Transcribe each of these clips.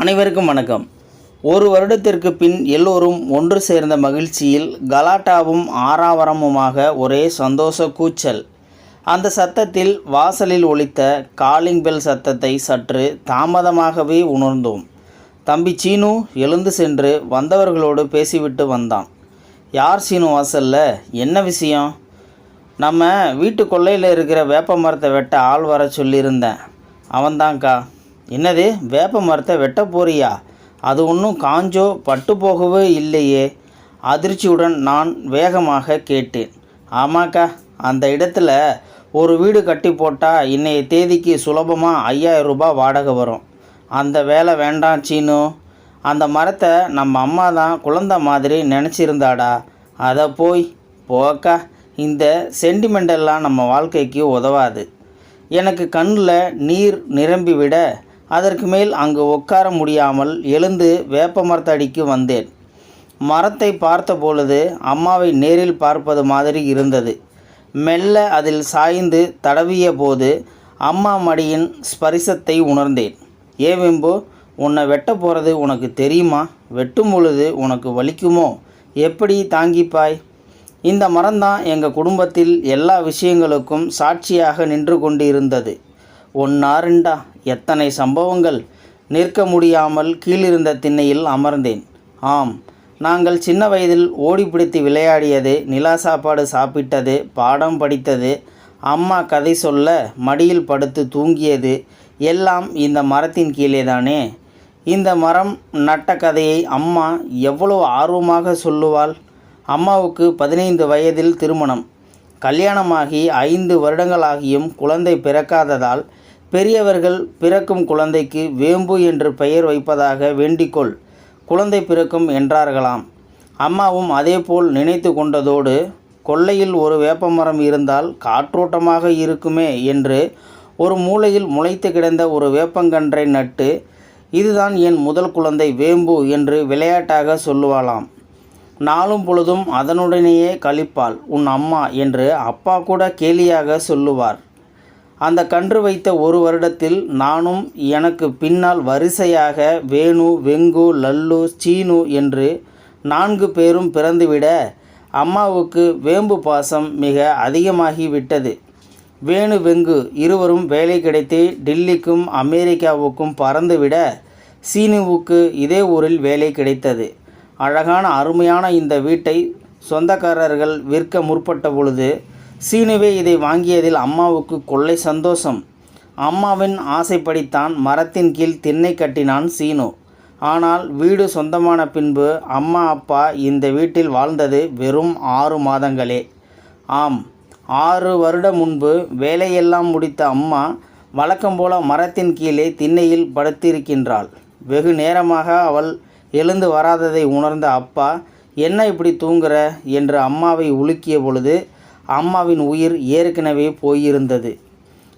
அனைவருக்கும் வணக்கம். ஒரு வருடத்திற்கு பின் எல்லோரும் ஒன்று சேர்ந்த மகிழ்ச்சியில் கலாட்டாவும் ஆறாவரமுமாக ஒரே சந்தோஷ கூச்சல். அந்த சத்தத்தில் வாசலில் ஒலித்த காலிங் பெல் சத்தத்தை சற்று தாமதமாகவே உணர்ந்தோம். தம்பி சீனு எழுந்து சென்று வந்தவர்களோடு பேசிவிட்டு வந்தான். யார் சீனு வாசலில்? என்ன விஷயம்? நம்ம வீட்டு கொல்லையில் இருக்கிற வேப்ப மரத்தை வெட்ட ஆள் வர சொல்லியிருந்தேன். அவன்தான்க்கா. என்னது? வேப்ப மரத்தை வெட்ட போறியா? அது ஒன்றும் காஞ்சோ பட்டு போகவே இல்லையே. அதிர்ச்சியுடன் நான் வேகமாக கேட்டேன். ஆமாக்கா அந்த இடத்துல ஒரு வீடு கட்டி போட்டால் இன்றைய தேதிக்கு சுலபமாக ஐயாயிரம் ரூபாய் வாடகை வரும். அந்த வேலை வேண்டாம் சீனு. அந்த மரத்தை நம்ம அம்மா தான் குழந்த மாதிரி நினச்சிருந்தாடா. அதை போய் போக்கா இந்த சென்டிமெண்டெல்லாம் நம்ம வாழ்க்கைக்கு உதவாது. எனக்கு கண்ணில் நீர் நிரம்பி விட அதற்கு மேல் அங்கு உட்கார முடியாமல் எழுந்து வேப்ப மரத்தடிக்கு வந்தேன். மரத்தை பார்த்த பொழுது அம்மாவை நேரில் பார்ப்பது மாதிரி இருந்தது. மெல்ல அதில் சாய்ந்து தடவிய போது அம்மா மடியின் ஸ்பரிசத்தை உணர்ந்தேன். ஏ வெம்பு உன்னை வெட்ட போகிறது உனக்கு தெரியுமா? வெட்டும் பொழுது உனக்கு வலிக்குமோ? எப்படி தாங்கிப்பாய்? இந்த மரம்தான் எங்கள் குடும்பத்தில் எல்லா விஷயங்களுக்கும் சாட்சியாக நின்று கொண்டு இருந்தது ரெண்டா எத்தனை சம்பவங்கள். நிற்க முடியாமல் கீழிருந்த திண்ணையில் அமர்ந்தேன். ஆம் நாங்கள் சின்ன வயதில் ஓடிப்பிடித்து விளையாடியது நிலா சாப்பாடு சாப்பிட்டது பாடம் படித்தது அம்மா கதை சொல்ல மடியில் படுத்து தூங்கியது எல்லாம் இந்த மரத்தின் கீழே தானே இந்த மரம் நட்ட கதையை அம்மா எவ்வளோ ஆர்வமாக சொல்லுவாள்? அம்மாவுக்கு பதினைந்து வயதில் திருமணம். கல்யாணமாகி ஐந்து வருடங்களாகியும் குழந்தை பிறக்காததால் பெரியவர்கள் பிறக்கும் குழந்தைக்கு வேம்பு என்று பெயர் வைப்பதாக வேண்டிக்கொள். குழந்தை பிறக்கும் என்றார்களாம். அம்மாவும் அதேபோல் நினைத்து கொண்டதோடு கொள்ளையில் ஒரு வேப்பமரம் இருந்தால் காற்றோட்டமாக இருக்குமே என்று ஒரு மூலையில் முளைத்து கிடந்த ஒரு வேப்பங்கன்றை நட்டு இதுதான் என் முதல் குழந்தை வேம்பு என்று விளையாட்டாக சொல்லுவாளாம். நாளும் பொழுதும் அதனுடனேயே கழிப்பாள் உன் அம்மா என்று அப்பா கூட கேலியாக சொல்லுவார். அந்த கன்று வைத்த ஒரு வருடத்தில் நானும் எனக்கு பின்னால் வரிசையாக வேணு வெங்கு லல்லு சீனு என்று நான்கு பேரும் பிறந்துவிட அம்மாவுக்கு வேம்பு பாசம் மிக அதிகமாகி விட்டது வேணு வெங்கு இருவரும் வேலை கிடைத்து டில்லிக்கும் அமெரிக்காவுக்கும் பறந்துவிட சீனுவுக்கு இதே ஊரில் வேலை கிடைத்தது. அழகான அருமையான இந்த வீட்டை சொந்தக்காரர்கள் விற்க முற்பட்ட பொழுது சீனுவே இதை வாங்கியதில் அம்மாவுக்கு கொள்ளை சந்தோஷம். அம்மாவின் ஆசைப்படித்தான் மரத்தின் கீழ் திண்ணை கட்டினான் சீனு. ஆனால் வீடு சொந்தமான பின்பு அம்மா அப்பா இந்த வீட்டில் வாழ்ந்தது வெறும் ஆறு மாதங்களே. ஆம் ஆறு வருடம் முன்பு வேலையெல்லாம் முடித்த அம்மா வழக்கம் போல மரத்தின் கீழே திண்ணையில் படுத்திருக்கின்றாள். வெகு நேரமாக அவள் எழுந்து வராததை உணர்ந்த அப்பா என்ன இப்படி தூங்குற? என்று அம்மாவை உலுக்கிய பொழுது அம்மாவின் உயிர் ஏற்கனவே போயிருந்தது.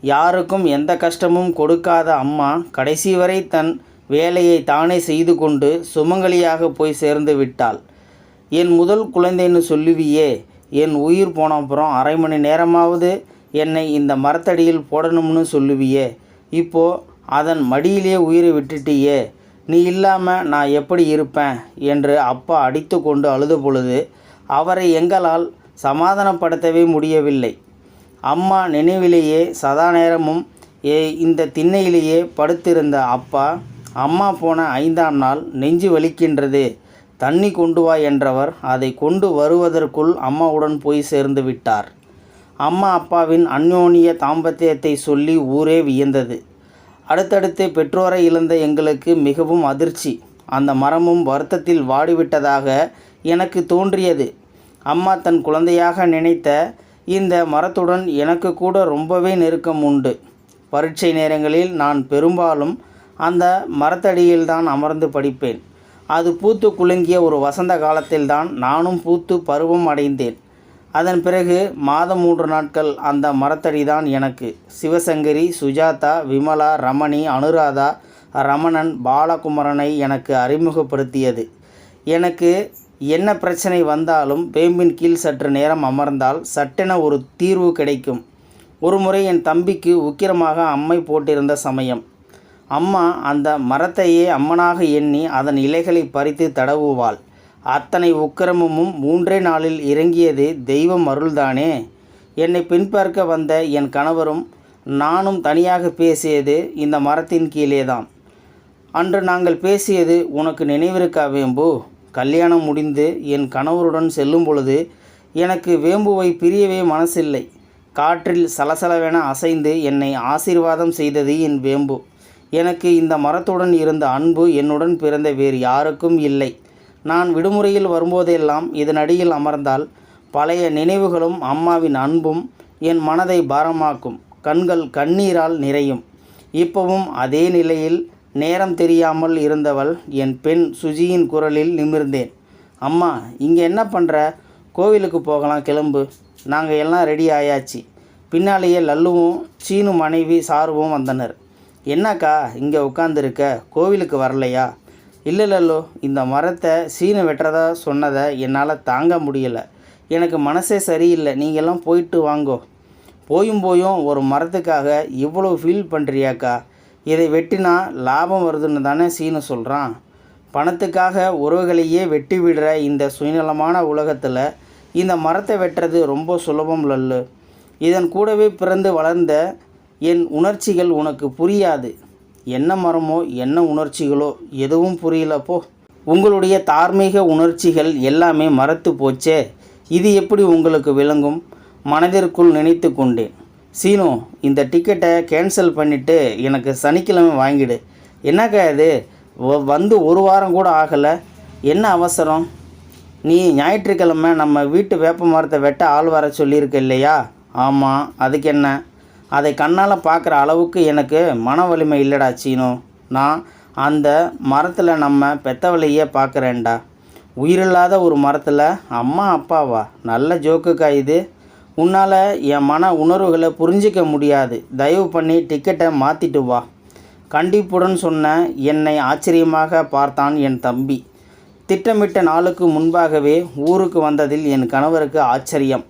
யாருக்கும் எந்த கஷ்டமும் கொடுக்காத அம்மா கடைசி வரை தன் வேலையை தானே செய்து கொண்டு சுமங்கலியாக போய் சேர்ந்து விட்டாள். என் முதல் குழந்தைன்னு சொல்லுவியே என் உயிர் போன அப்புறம் அரை மணி நேரமாவது என்னை இந்த மரத்தடியில் போடணும்னு சொல்லுவியே. இப்போ அதன் மடியிலே உயிரை விட்டுட்டியே. நீ இல்லாமல் நான் எப்படி இருப்பேன்? என்று அப்பா அடித்து கொண்டு அழுத பொழுது அவரை எங்களால் சமாதானப்படுத்தவே முடியவில்லை. அம்மா நினைவிலேயே சதா நேரமும் ஏ இந்த திண்ணையிலேயே படுத்திருந்த அப்பா அம்மா போன ஐந்தாம் நாள் நெஞ்சு வலிக்கின்றது. தண்ணி கொண்டு வா என்றவர் அதை கொண்டு வருவதற்குள் அம்மாவுடன் போய் சேர்ந்து விட்டார். அம்மா அப்பாவின் அந்யோனிய தாம்பத்தியத்தை சொல்லி ஊரே வியந்தது. அடுத்தடுத்து பெற்றோரை இழந்த எங்களுக்கு மிகவும் அதிர்ச்சி. அந்த மரமும் வருத்தத்தில் வாடிவிட்டதாக எனக்கு தோன்றியது. அம்மா தன் குழந்தையாக நினைத்த இந்த மரத்துடன் எனக்கு கூட ரொம்பவே நெருக்கம் உண்டு. பரீட்சை நேரங்களில் நான் பெரும்பாலும் அந்த மரத்தடியில்தான் அமர்ந்து படிப்பேன். அது பூத்து குலுங்கிய ஒரு வசந்த காலத்தில்தான் நானும் பூத்து பருவம் அடைந்தேன். அதன் பிறகு மாதம் மூன்று நாட்கள் அந்த மரத்தடி தான் எனக்கு. சிவசங்கரி சுஜாதா விமலா ரமணி அனுராதா ரமணன் பாலகுமரனை எனக்கு அறிமுகப்படுத்தியது. எனக்கு என்ன பிரச்சனை வந்தாலும் வேம்பின் கீழ் சற்று நேரம் அமர்ந்தால் சட்டென ஒரு தீர்வு கிடைக்கும். ஒருமுறை என் தம்பிக்கு உக்கிரமாக அம்மை போட்டிருந்த சமயம். அம்மா அந்த மரத்தையே அம்மனாக எண்ணி அதன் இலைகளை பறித்து தடவுவாள். அத்தனை உக்கிரமும் மூன்றே நாளில் இறங்கியது தெய்வம் அருள்தானே? என்னை பின்பார்க்க வந்த என் கணவரும் நானும் தனியாக பேசியது இந்த மரத்தின் கீழேதான். அன்று நாங்கள் பேசியது உனக்கு நினைவிருக்கா வேம்பு? கல்யாணம் முடிந்து என் கணவருடன் செல்லும் பொழுது எனக்கு வேம்புவை பிரியவே மனசில்லை. காற்றில் சலசலவென அசைந்து என்னை ஆசீர்வாதம் செய்தது என் வேம்பு. எனக்கு இந்த மரத்துடன் இருந்த அன்பு என்னுடன் பிறந்த வேறு யாருக்கும் இல்லை. நான் விடுமுறையில் வரும்போதெல்லாம் இதனடியில் அமர்ந்தால் பழைய நினைவுகளும் அம்மாவின் அன்பும் என் மனதை பாரமாக்கும். கண்கள் கண்ணீரால் நிறையும். இப்பவும் அதே நிலையில் நேரம் தெரியாமல் இருந்தவள் என் பெண் சுஜியின் குரலில் நிமிர்ந்தேன். அம்மா இங்கே என்ன பண்ணுற கோவிலுக்கு போகலாம் கிளம்பு. நாங்கள் எல்லாம் ரெடி ஆயாச்சு. பின்னாலேயே லல்லுவும் சீனு மனைவி சாருவும் வந்தனர். என்னக்கா இங்கே உட்காந்துருக்க கோவிலுக்கு வரலையா? இல்லை லல்லு இந்த மரத்தை சீனு வெட்டுறதா சொன்னதை என்னால் தாங்க முடியலை. எனக்கு மனசே சரியில்லை. நீங்கள்லாம் போயிட்டு வாங்கோ. போயும் போயும் ஒரு மரத்துக்காக இவ்வளோ ஃபீல் பண்ணுறியாக்கா இதை வெட்டினா லாபம் வருதுன்னு தானே சீனு சொல்கிறான் பணத்துக்காக உறவுகளையே வெட்டி விடுற இந்த சுயநலமான உலகத்தில் இந்த மரத்தை வெட்டுறது ரொம்ப சுலபம் லல்லு. இதன் கூடவே பிறந்து வளர்ந்த என் உணர்ச்சிகள் உனக்கு புரியாது. என்ன மரமோ என்ன உணர்ச்சிகளோ எதுவும் புரியலப்போ உங்களுடைய தார்மீக உணர்ச்சிகள் எல்லாமே மறத்து போச்சே. இது எப்படி உங்களுக்கு விளங்கும்? மனதிற்குள் நினைத்து கொண்டேன். சீனு இந்த டிக்கெட்டை கேன்சல் பண்ணிவிட்டு எனக்கு சனிக்கிழமை வாங்கிடு. என்னக்கா இது? வந்து ஒரு வாரம் கூட ஆகலை. என்ன அவசரம்? நீ ஞாயிற்றுக்கிழமை நம்ம வீட்டு வேப்ப மரத்தை வெட்ட ஆள் வர சொல்லியிருக்க இல்லையா? ஆமாம் அதுக்கு என்ன? அதை கண்ணால் பார்க்குற அளவுக்கு எனக்கு மன வலிமை இல்லைடா சீனு. நான் அந்த மரத்தில் நம்ம பெத்தவளையே பார்க்குறேன்டா. உயிரில்லாத ஒரு மரத்தில் அம்மா அப்பாவா? நல்ல ஜோக்குக்கா இது. உன்னால் என் மன உணர்வுகளை புரிஞ்சிக்க முடியாது. தயவு பண்ணி டிக்கெட்டை மாற்றிட்டு வா. கண்டிப்புடன் சொன்ன என்னை ஆச்சரியமாக பார்த்தான் என் தம்பி. திட்டமிட்ட நாளுக்கு முன்பாகவே ஊருக்கு வந்ததில் என் கணவருக்கு ஆச்சரியம்.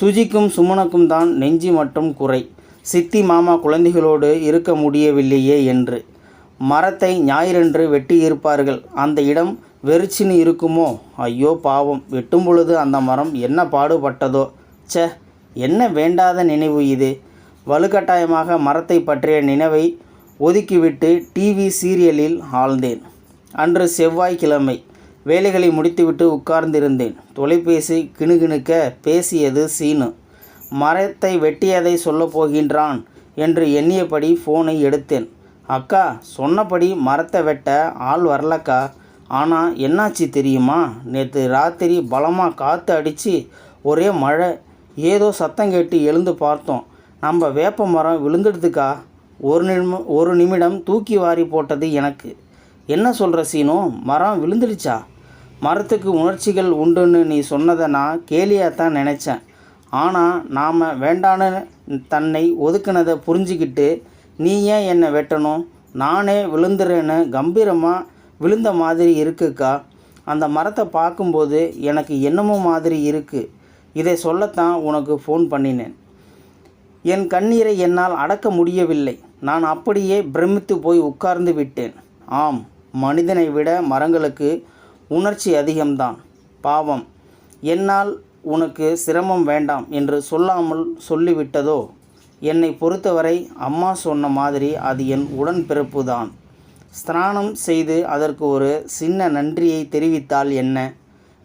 சுஜிக்கும் சுமனுக்கும் தான் நெஞ்சு மட்டும் குறை. சித்தி மாமா குழந்தைகளோடு இருக்க முடியவில்லையே என்று. மரத்தை ஞாயிறன்று வெட்டி இருப்பார்கள். அந்த இடம் வெறிச்சின்னு இருக்குமோ? ஐயோ பாவம். வெட்டும் பொழுது அந்த மரம் என்ன பாடுபட்டதோ? ச்சே என்ன வேண்டாத நினைவு இது? வலுக்கட்டாயமாக மரத்தை பற்றிய நினைவை ஒதுக்கிவிட்டு டிவி சீரியலில் ஆழ்ந்தேன். அன்று செவ்வாய்க்கிழமை வேலைகளை முடித்துவிட்டு உட்கார்ந்திருந்தேன். தொலைபேசி கிணுகிணுக்க பேசியது சீனு. மரத்தை வெட்டியதை சொல்லப் போகின்றான் என்று எண்ணியபடி ஃபோனை எடுத்தேன். அக்கா சொன்னபடி மரத்தை வெட்ட ஆள் வரலக்கா. ஆனால் என்னாச்சு தெரியுமா? நேற்று ராத்திரி பலமாக காற்று அடித்து ஒரே மழை. ஏதோ சத்தம் கேட்டு எழுந்து பார்த்தோம். நம்ம வேப்ப மரம் விழுந்துடுதுக்கா? ஒரு நிமிடம் ஒரு நிமிடம் தூக்கி வாரி போட்டது எனக்கு. என்ன சொல்கிற சீனோ? மரம் விழுந்துடுச்சா? மரத்துக்கு உணர்ச்சிகள் உண்டுன்னு நீ சொன்னதை நான் கேலியாக தான் நினச்சேன். ஆனால் நாம் வேண்டான தன்னை ஒதுக்குனதை புரிஞ்சுக்கிட்டு நீ ஏன் என்னை வெட்டணும்? நானே விழுந்துறேன்னு கம்பீரமாக விழுந்த மாதிரி இருக்குக்கா? அந்த மரத்தை பார்க்கும்போது எனக்கு என்னமோ மாதிரி இருக்குது இதை சொல்லத்தான் உனக்கு ஃபோன் பண்ணினேன். என் கண்ணீரை என்னால் அடக்க முடியவில்லை. நான் அப்படியே பிரமித்து போய் உட்கார்ந்து விட்டேன். ஆம் மனிதனை விட மரங்களுக்கு உணர்ச்சி அதிகம்தான். பாவம் என்னால் உனக்கு சிரமம் வேண்டாம் என்று சொல்லாமல் சொல்லிவிட்டதோ? என்னை பொறுத்தவரை அம்மா சொன்ன மாதிரி அது என் உடன்பிறப்பு தான் ஸ்நானம் செய்து அதற்கு ஒரு சின்ன நன்றியை தெரிவித்தால் என்ன?